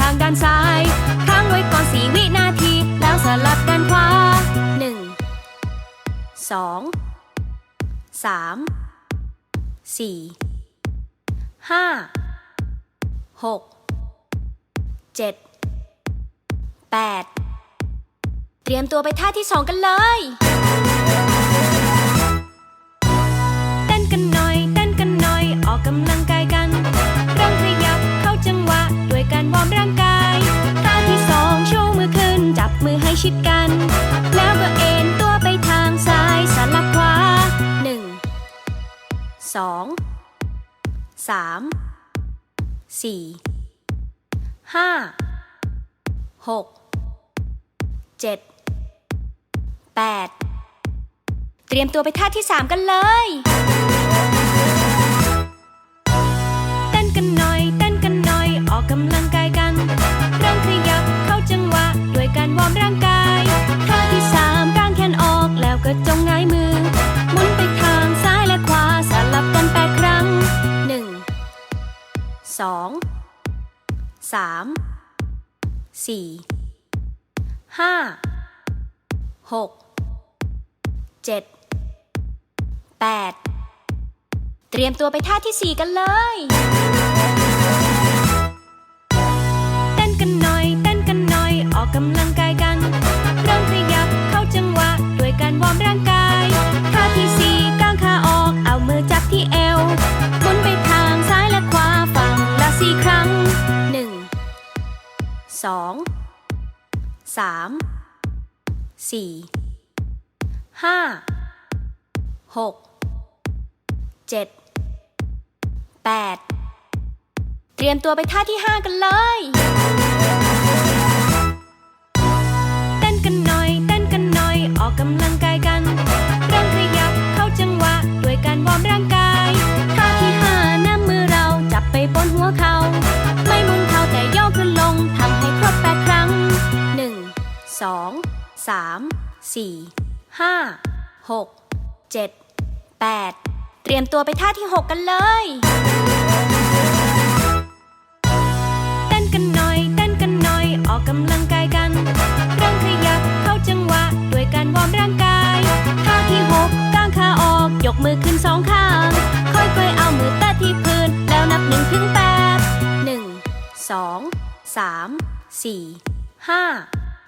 ทางด้านซ้าย ค้างไว้ก่อนสี่วินาที แล้วสลับดันขวาหนึ่งสองสามสี่ห้าหกเจ็ดแปดเตรียมตัวไปท่าที่สองกันเลยเต้นกันหน่อยเต้นกันหน่อย ออกกำลังกายกัน การวอร์มร่างกายท่าที่สองชูมือขึ้นจับมือให้ชิดกัน แล้วก็เอ็นตัวไปทางซ้ายสลับขวาหนึ่งสองสามสี่ห้าหกเจ็ดแปดเตรียมตัวไปท่าที่สามกันเลย สองสามสี่ห้าหกเจ็ดแปดเตรียมตัวไปท่าที่สี่กันเลยเต้นกันหน่อย เต้นกันหน่อย ออกกำลังกาย สองสามสี่ห้าหกเจ็ดแปดเตรียมตัวไปท่าที่ห้ากันเลย เต้นกันหน่อย เต้นกันหน่อย ออกกำลังกายกัน เริ่มขยับเข้าจังหวะ ด้วยการวอร์มร่าง 2 3 4 5 6 7 8 เตรียมตัวไปท่าที่ 6 กันเลยเต้นกันหน่อยเต้นกันหน่อยออกกำลังกายกันเริ่มขยับเข้าจังหวะด้วยการวอร์มร่างกายท่าที่ 6ก้างขาออกยกมือขึ้นสองข้างค่อยๆเอามือแตะที่พื้นแล้วนับหนึ่งถึงแปดหนึ่งสองสามสี่ห้า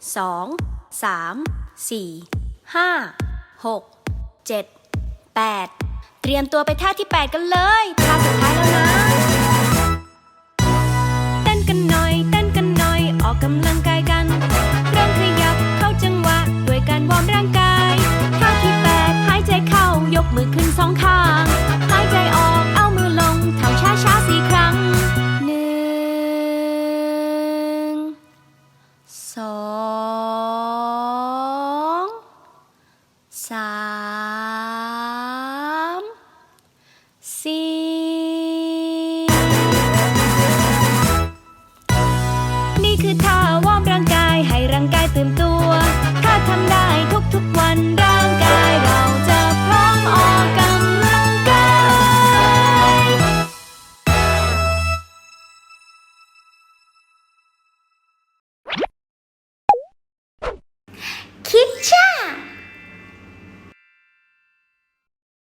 2 3 4 5 6 7 8 เตรียมตัวไปท่าที่ 8 กันเลยท่าสุดท้ายแล้วนะ เต้นกันหน่อย เต้นกันหน่อย ออกกำลังกายกัน เริ่มขยับเข้าจังหวะ ด้วยการวอร์มร่างกาย ท่าที่ 8 หายใจเข้ายกมือขึ้นสองข้าง 二。